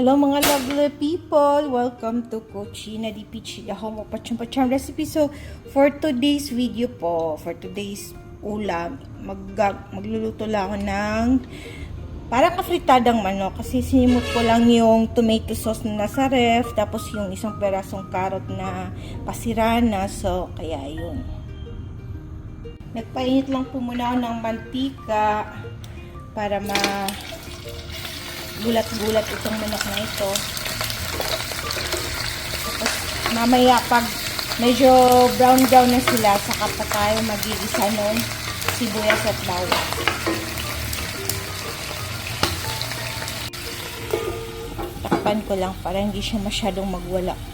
Hello mga lovely people! Welcome to Cochina di Pichi, the home of Pacham Pacham recipe. So, for today's video po, for today's ulam, mag magluluto lang ako ng parang kafritadang manok kasi sinimot ko lang yung tomato sauce na nasa ref tapos yung isang perasong carrot na pasira na so kaya yun nagpainit lang po muna ako ng mantika para ma gulat-gulat itong manok na ito. Tapos, mamaya pag medyo brown-brown na sila, saka pa tayo magigisa ng sibuyas at bawang. Takpan ko lang para hindi siya masyadong magwala.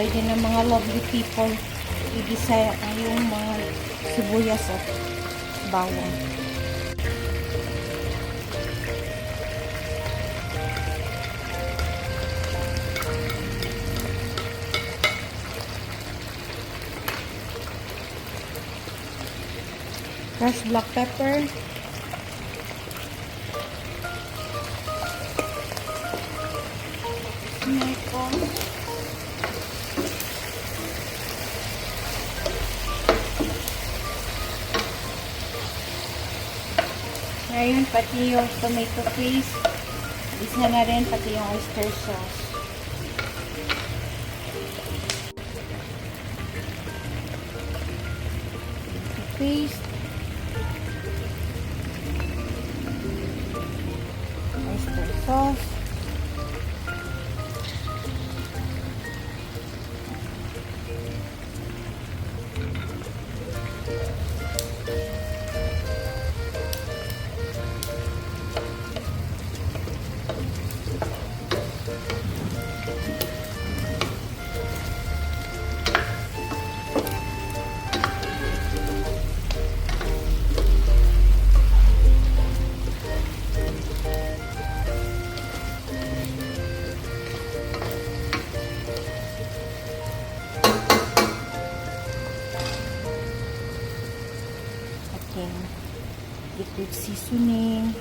Pwede na mga lovely people igisa yung mga sibuyas at bawang. Fresh black pepper. Ngayon, pati yung tomato paste. Isa na rin pati yung oyster sauce. Paste. Oyster sauce. Ating liquid seasoning.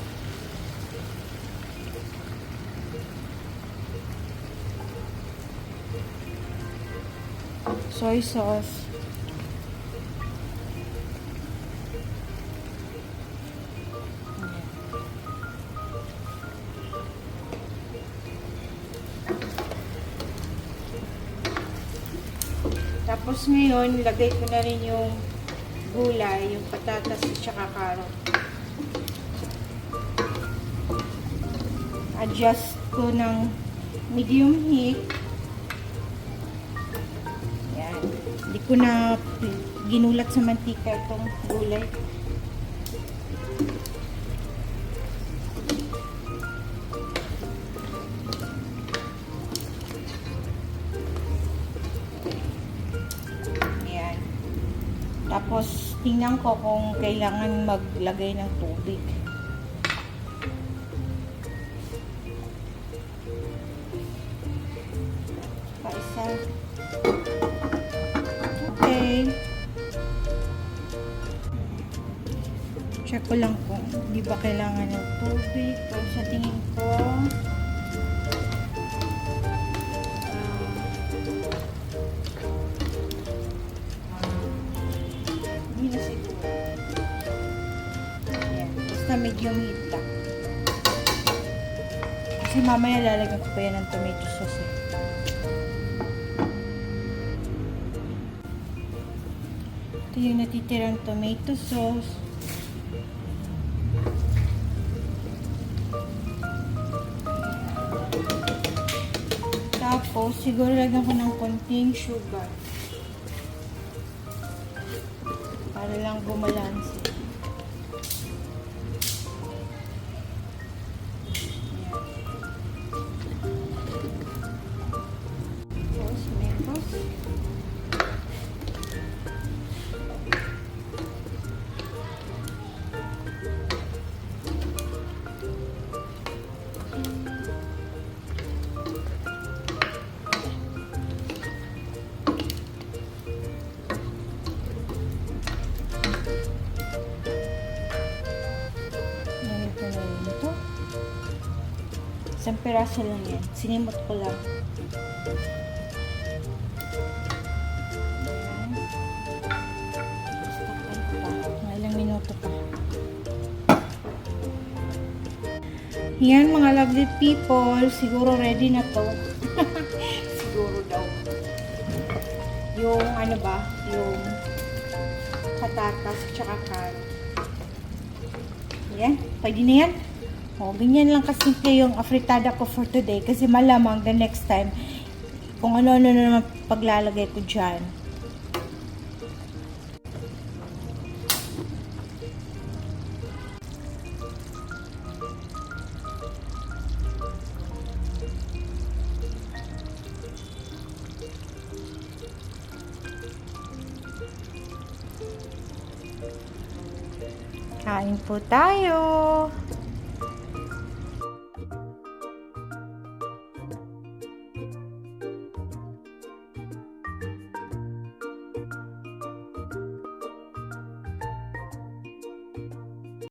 Soy sauce. Tapos ngayon, lagay ko na rin yung gulay, yung patatas at saka carrot. Adjust ko ng medium heat. Yan. Hindi ko na ginulat sa mantika itong gulay. Yan. Tapos, tingnan ko kung kailangan maglagay ng tubig. Paisa. Okay. Check ko lang kung di ba kailangan ng tubig. Pero sa tingin ko, Medium heat lang. Kasi mamaya lalagyan ko pa yan ng tomato sauce eh. Ito yung natitirang tomato sauce. Tapos, siguro lagyan ko ng konting sugar. Para lang bumalansi. Isang piraso lang yan. Sinimot ko lang. Ilang minuto pa. Yan mga lovely people. Siguro ready na to. Siguro daw. Yung ano ba? Yung patatas tsaka carrot. Yan. Pwede na yan. O, ganyan lang kasimple yung afritada ko for today. Kasi malamang the next time, kung ano-ano na naman paglalagay ko dyan. Kain po tayo.